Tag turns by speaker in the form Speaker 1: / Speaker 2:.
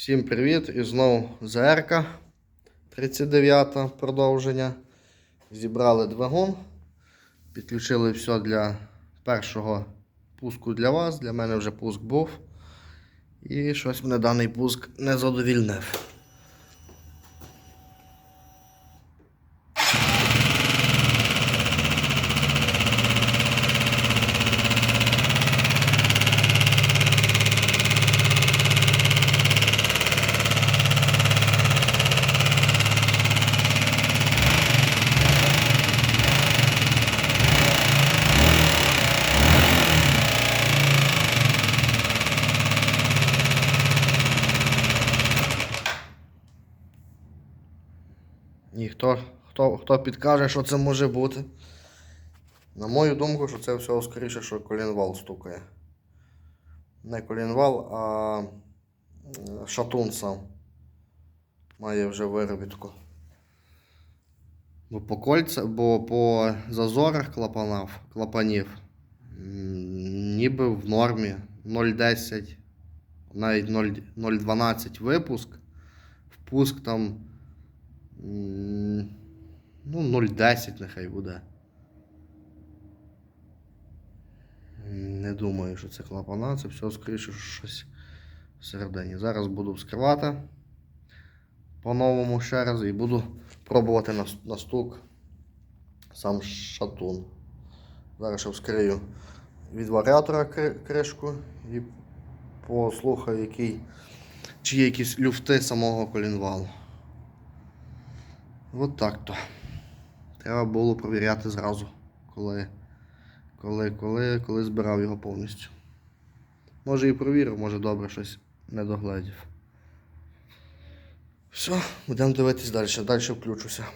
Speaker 1: Всім привіт! І знову ЗРК 39 продовження. Зібрали двигун, підключили все для першого пуску для вас. Для мене вже пуск був. І щось мене даний пуск не задовільнив. І хто, хто, хто підкаже, що це може бути. На мою думку, що це все скоріше, що колінвал стукає. Не колінвал, а шатун сам. Має вже виробітку. Бо по кольця, бо по зазорах клапанів, клапанів ніби в нормі 0,10, навіть 0 0,12 випуск. Впуск там ну, 0,10 нехай буде. Не думаю, що це клапана, це все скоріше що щось всередині. Зараз буду вскривати по-новому ще раз і буду пробувати на, на стук сам шатун. Зараз ще вскрию від варіатора кришку і послухаю, який, чи є якісь люфти самого колінвалу. От так то. Треба було провіряти зразу, коли, коли, коли, коли збирав його повністю. Може і провірив, може добре щось не догледів. Все, будемо дивитись далі. Далі включуся.